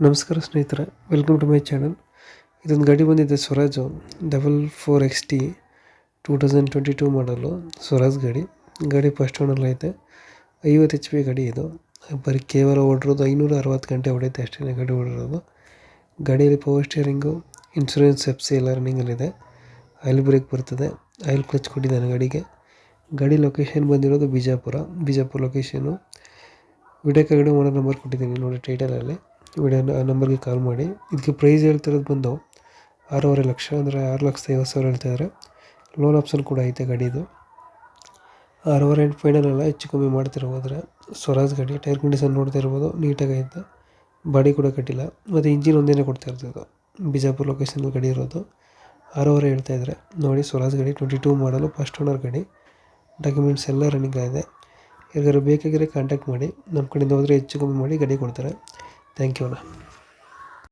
ನಮಸ್ಕಾರ ಸ್ನೇಹಿತರೆ welcome to my channel ಇದೊಂದು ಗಾಡಿ ಬಂದಿದೆ Swaraj double four X T two thousand twenty two ಮಾಡಲು ಸ್ವರಾಜ್ ಗಾಡಿ. ಗಾಡಿ ಫಸ್ಟ್ ಓನರ್ ಐತೆ. ಐವತ್ತು ಎಚ್ ಪಿ ಗಾಡಿ ಇದು. ಬರೀ ಕೇವಲ ಓಡಿರೋದು ಐನೂರ ಅರವತ್ತು ಗಂಟೆ ಹೊಡೆಯುತ್ತೆ ಅಷ್ಟೇ ಗಾಡಿ ಓಡಿರೋದು. ಗಾಡಿಯಲ್ಲಿ ಪವರ್ ಸ್ಟೇರಿಂಗು ಇನ್ಶೂರೆನ್ಸ್ ಸೆಪ್ಸಿ ಸಿ ಎಲ್ಲ ರನ್ನಿಂಗಲ್ಲಿದೆ ಆಯಿಲ್ ಬ್ರೇಕ್ ಬರ್ತದೆ. ಆಯಿಲ್ ಕ್ಲಚ್ ಕೊಟ್ಟಿದ್ದಾನೆ ಗಾಡಿಗೆ. ಗಾಡಿ ಲೊಕೇಶನ್ ಬಂದಿರೋದು ಬಿಜಾಪುರ. ಬಿಜಾಪುರ ಲೊಕೇಶನು ವಿಡಿಯೋ ಕಡೆ ಓನರ್ ನಂಬರ್ ಕೊಟ್ಟಿದ್ದೀನಿ ನೋಡಿ ಟೈಟಲಲ್ಲಿ ವಿಡಿಯೋ ಆ ನಂಬರ್ಗೆ ಕಾಲ್ ಮಾಡಿ. ಇದಕ್ಕೆ ಪ್ರೈಸ್ ಹೇಳ್ತಿರೋದು ಬಂದು ಆರೂವರೆ ಲಕ್ಷ ಅಂದರೆ ಆರು ಲಕ್ಷದ ಐವತ್ತು ಸಾವಿರ ಹೇಳ್ತಾಯಿದ್ದಾರೆ ಲೋನ್ ಆಪ್ಷನ್ ಕೂಡ ಐತೆ ಗಾಡಿದು ಆರೂವರೆ ಎಂಟು ಫೈನಲ್ ಎಲ್ಲ ಹೆಚ್ಚು ಕಮ್ಮಿ ಮಾಡ್ತಿರ್ಬೋದ್ರೆ ಸ್ವರಾಜ್ ಗಾಡಿ ಟೈರ್ ಕಂಡೀಷನ್ ನೋಡ್ತಾ ಇರ್ಬೋದು ನೀಟಾಗಿ ಐತೆ. ಬಾಡಿ ಕೂಡ ಕಟ್ಟಿಲ್ಲ. ಮತ್ತು ಇಂಜಿನ್ ಒಂದೇ ಕೊಡ್ತಾ ಇರ್ತದೆ ಬಿಜಾಪುರ ಲೊಕೇಶನ್ ಗಾಡಿ ಇರೋದು. ಆರೂವರೆ ಹೇಳ್ತಾ ಇದ್ದಾರೆ ನೋಡಿ, ಸ್ವರಾಜ್ ಗಾಡಿ ಟ್ವೆಂಟಿ ಟೂ ಮಾಡಲು ಫಸ್ಟ್ ಓನರ್ ಗಾಡಿ. ಡಾಕ್ಯುಮೆಂಟ್ಸ್ ಎಲ್ಲ ರನ್ನಿಂಗ್ ಆಗಿದೆ. ಯಾರಿಗಾರು ಬೇಕಾಗಿರೋ ಕಾಂಟ್ಯಾಕ್ಟ್ ಮಾಡಿ. ನಮ್ಮ ಕಡೆಯಿಂದ ಹೋದರೆ ಹೆಚ್ಚು ಕಮ್ಮಿ ಮಾಡಿ ಗಾಡಿ ಕೊಡ್ತಾರೆ. தேங்க்யூண்ணா